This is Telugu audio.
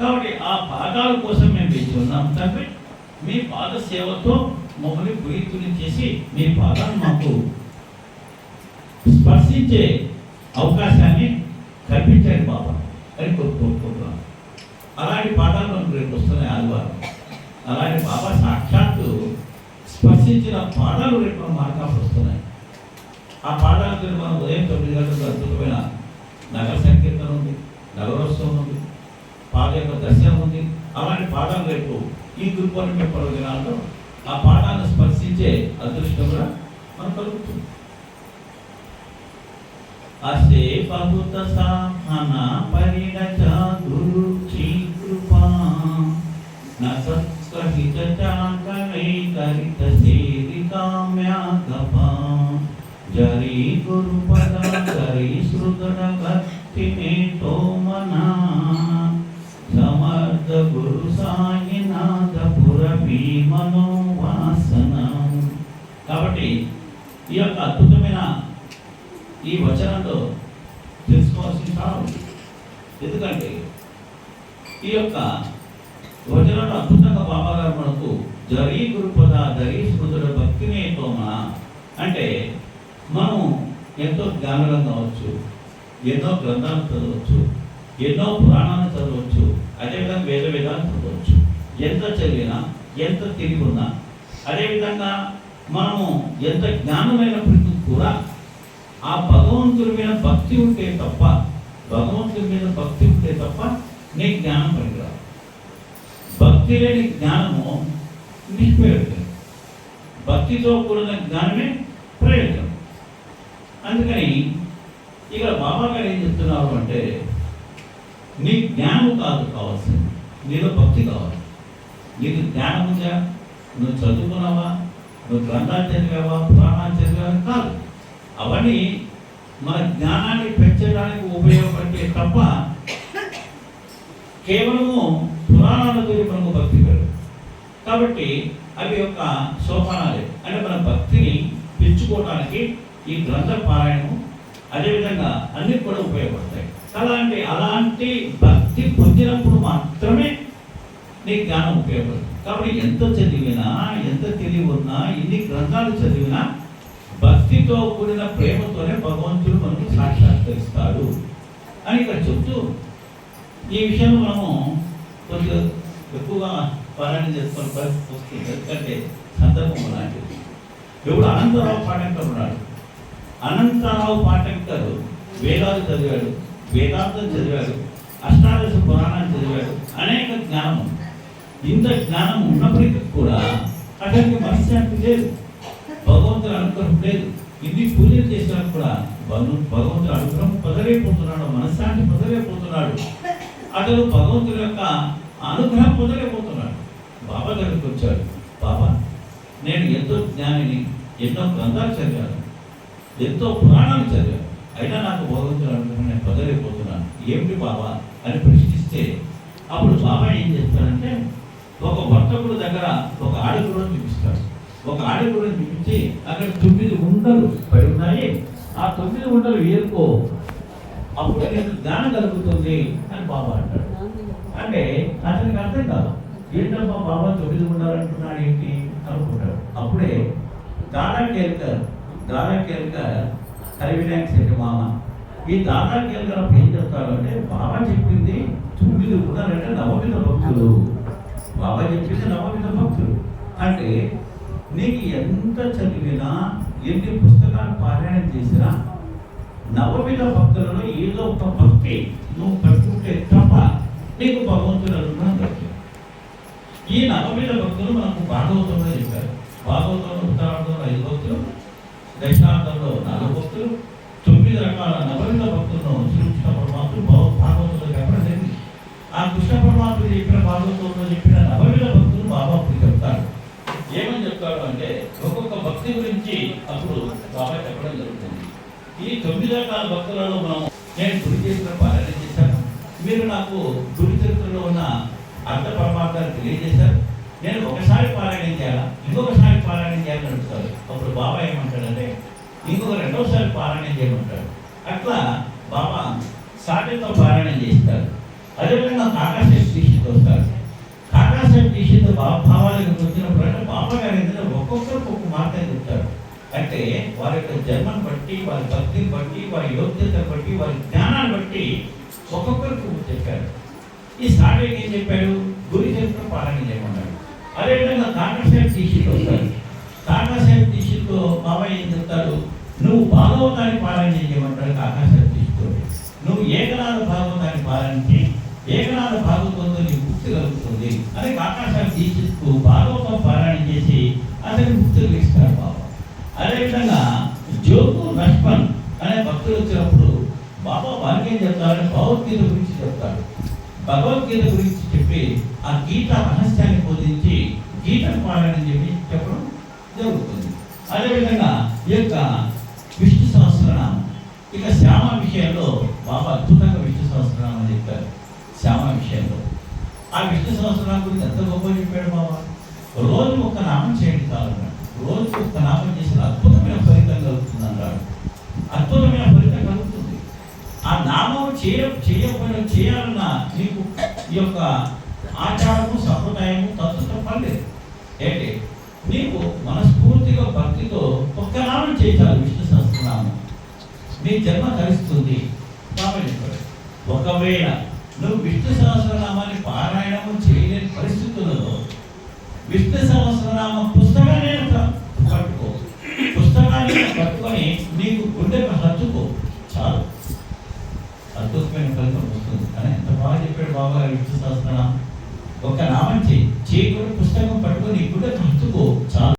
కాబట్టి ఆ భాగాల కోసం మేము వేచి ఉన్నాం. తండ్రి మీ పాద సేవతో మమ్మల్ని ప్రీతుని చేసి మీ పాదాలు మాకు స్పర్శించే అవకాశాన్ని కల్పించండి బాబా అని కోరుకుంటున్నాం. అలాంటి పాఠాలు మనకు రేపు వస్తున్నాయి ఆదివారం. అలాంటి బాబా సాక్షాత్తు స్పర్శించిన పాఠాలు రేపు మన మార్కాలు వస్తున్నాయి. ఆ పాఠాలతో మనం ఉదయం తొమ్మిది గంటలకు అద్భుతమైన నగర సంకీర్తన ఉంది నగరోత్సవం ఉంది పాద యొక్క దర్శనం ఉంది అలాంటి పాఠాలు ఈ ఈ పర్వ దినాల్లో ఆ పాఠాన్ని స్పర్శించే అదృష్టం కూడా మనకు కలుగుతుంది. అసే బహుత సాహన పరిణచ గురు కృపా నసత్కహిత కరిత గురు పద జరీ శృగడ భక్తి మే పురపి మనోవాసనం కాబట్టి ఈ యొక్క అద్భుతమైన ఈ వచనంలో తెలుసుకోవాల్సిన కాదు ఎందుకంటే ఈ యొక్క వచనంలో అద్భుతంగా బాబాగారు మనకు జరీ గురుపద దరీ స్మృతుల భక్తిని తోమ అంటే మనం ఎంతో జ్ఞానులం కావచ్చు ఎన్నో గ్రంథాలు చదవచ్చు ఎన్నో పురాణాలు చదవచ్చు అదేవిధంగా వేద వేదాలు చదవచ్చు. ఎంత చదివినా ఎంత తెలివి ఉన్నా. అదేవిధంగా మనము ఎంత జ్ఞానమైనప్పటికీ కూడా ఆ భగవంతుడి మీద భక్తి ఉంటే తప్ప భగవంతుడి మీద భక్తి ఉంటే తప్ప నీ జ్ఞానం పనికిరాదు. భక్తి లేని జ్ఞానము నిష్ప్రయోజనం భక్తితో కూడిన జ్ఞానమే ప్రయోజనం. అందుకని ఇక బాబా గారు ఏం చెప్తున్నారు అంటే నీ జ్ఞానం కాదు కావాల్సింది నీలో భక్తి కావాలి. నీకు జ్ఞానం ఉందా? నువ్వు చదువుకున్నావా? నువ్వు గ్రంథాలు చదివావా? పురాణాలు చదివావా? కాదు. అవన్నీ మన జ్ఞానాన్ని పెంచడానికి ఉపయోగపడే తప్ప కేవలము పురాణాలతో మనకు భక్తి పెరుగు కాబట్టి అవి యొక్క సోపానాలే. అంటే మన భక్తిని పెంచుకోవడానికి ఈ గ్రంథ పారాయణము అదేవిధంగా అన్ని కూడా ఉపయోగపడతాయి. అలాంటి అలాంటి భక్తి పొందినప్పుడు మాత్రమే నీ జ్ఞానం ఉపయోగపడుతుంది. కాబట్టి ఎంత చదివినా ఎంత తెలివి ఉన్నా ఎన్ని గ్రంథాలు చదివినా భక్తితో కూడిన ప్రేమతోనే భగవంతుడు మనకు సాక్షాత్కరిస్తాడు అని ఇక్కడ చెప్తూ ఈ విషయం మనము కొంచెం ఎక్కువగా పారాయణ చేసుకొని పరిస్థితి వస్తుంది. ఎందుకంటే సందర్భం అలాంటిది. ఇప్పుడు అనంతరావు పాటంకర్ ఉన్నాడు. అనంతరావు పాటంకర్ వేదాలు చదివాడు వేదాంతం చదివాడు అష్టాదశ పురాణాలు చదివాడు అనేక జ్ఞానం ఉంది. ఇంత జ్ఞానం ఉన్నప్పటికీ కూడా అతనికి మనశ్శాంతి లేదు. భగవంతుడు అనుగ్రహం లేదు. ఇన్ని పూజలు చేసినా కూడా భగవంతుడు అనుగ్రహం పొందలేకపోతున్నాడు. మనశ్శాంతి పొందలేకపోతున్నాడు. అతను భగవంతుడి యొక్క అనుగ్రహం పొందలేకపోతున్నాడు. బాబా దగ్గరికి వచ్చాడు. బాబా నేను ఎంతో జ్ఞానిని ఎన్నో గ్రంథాలు చదివాను ఎంతో పురాణాలు చదివాను. అయినా నాకు భగవంతుడు అనుగ్రహం నేను పొందలేకపోతున్నాను. ఏమిటి బాబా? అని ప్రశ్నిస్తే అప్పుడు బాబా ఏం ఒక ఆడపిల్లని చూపించి అక్కడ తొమ్మిది ఉండలు పడి ఉన్నాయి. ఆ తొమ్మిది ఉండలు ఏరుకో అప్పుడు నేను జ్ఞానం కలుగుతుంది అని బాబా అంటాడు. అంటే అతనికి అర్థం కాదు. ఏంటమ్మా బాబా తొమ్మిది ఉండాలంటున్నాడు ఏంటి అనుకుంటాడు. అప్పుడే దాదా కేల్కర్ దాదా కేల్కర్ హరివినాయక్ శెట్టి మామ. ఈ దాదా కేల్కర్ అప్పుడు ఏం చెప్తాడు అంటే బాబా చెప్పింది తొమ్మిది ఉండాలంటే నవమిత భక్తులు. బాబా చెప్పింది నవమిత భక్తులు. అంటే నీకు ఎంత చదివినా ఎన్ని పుస్తకాలు పారాయణం చేసినా నవమిత భక్తులలో ఏదో ఒక భక్తి నువ్వు పట్టుకుంటే తప్ప నీకు భగవంతుడు అనుగ్రహం ఈ నవమిత భక్తులు మనకు భాగవతంలో చెప్పారు. భాగవతంలో ఉత్తరార్థంలో ఐదు భక్తులు దక్షిణార్థంలో నాలుగు భక్తులు తొమ్మిది రకాల నవమిత ఈ రకాల భక్తులలో మనం నేను గురి చేసిన పాలన చేశాను. మీరు నాకు గురి చరిత్రలో ఉన్న అర్థ పరమార్థాలు తెలియజేశారు. నేను ఒకసారి పారాయణం చేయాలా? ఇంకొకసారి పారాయణం చేయాలని అడుగుతారు. అప్పుడు బాబా ఏమంటాడంటే ఇంకొక రెండోసారి పారాయణం చేయమంటాడు. అట్లా బాబా సాటితో పారాయణం చేస్తారు. అదేవిధంగా కాకాశ అంటే వారి యొక్క జన్మను బట్టి వారి భక్తిని బట్టి వారి యోగ్యత బట్టి వారి జ్ఞానాన్ని బట్టి ఒక్కొక్కరికి చెప్పారు ఈ సాడేకి ఏం చెప్పాడు? గురి చరిత్ర పాలన చేయమన్నాడు. అదేవిధంగా కాకసాహెబ్ దీక్షిత్ వస్తారు. కాకసాహెబ్ దీక్షిత్ బాబాయ్ ఏం చెప్తారు నువ్వు భాగవతాన్ని పాలన చేయమంటాడు కాకసాహెబ్ దీక్షిత్ నువ్వు ఏకనాథ భాగవతాన్ని పాలించి ఏకనాథ భాగవతంతో నీకు ముక్తి కలుగుతుంది. అదే కాకాసాహెబ్ దీక్షిత్ భాగవతం పారాయణ చేసి అతని ముక్తి ఇస్తారు అదేవిధంగా జోకు లక్ష్మణ్ అనే భక్తులు వచ్చినప్పుడు బాబా వారికి ఏం చెప్తారని భగవద్గీత గురించి చెప్తాడు భగవద్గీత గురించి చెప్పి ఆ గీత రహస్యాన్ని బోధించి గీతను పారాయణ చెప్పి చెప్పడం జరుగుతుంది. అదేవిధంగా ఈ యొక్క విష్ణు సహస్రనామం ఇక శ్యామ విషయంలో బాబా అద్భుతంగా విష్ణు సహస్రనామం చెప్పారు. శ్యామ విషయంలో. ఆ విష్ణు సహస్రనామం గురించి ఎంత గొప్ప చెప్పాడు బాబా? రోజు ఒక నామం చేయండి కావాలన్నాడు రోజు ఒక్క నామం చేసిన అద్భుతమైన ఫలితం కలుగుతుంది అన్నాడు అద్భుతమైన ఫలితం కలుగుతుంది. ఆ నామం చేయ చేయకపోయిన చేయాలన్న నీకు ఈ యొక్క ఆచారము సంప్రదాయము తత్వం పడలేదు ఏంటి? నీకు మనస్ఫూర్తిగా భక్తితో ఒక్క నామం చేయాలి విష్ణు సహస్రనామం. నీ జన్మ కలుస్తుంది ఒకవేళ నువ్వు విష్ణు సహస్రనామాన్ని పారాయణము చేయలేని పరిస్థితులలో విష్ణు సహస్రనామ పుస్తకాన్ని పట్టుకొని నీకు గుండెకు హత్తుకో. చాలు. అద్భుతమైన ఫలితం వస్తుంది. కానీ ఎంత బాగా చెప్పాడు బాబా గారు విష్ణు ఒక నామం చేయి చేయకుండా పుస్తకం పట్టుకొని నీ గుండెకు హత్తుకో. చాలు.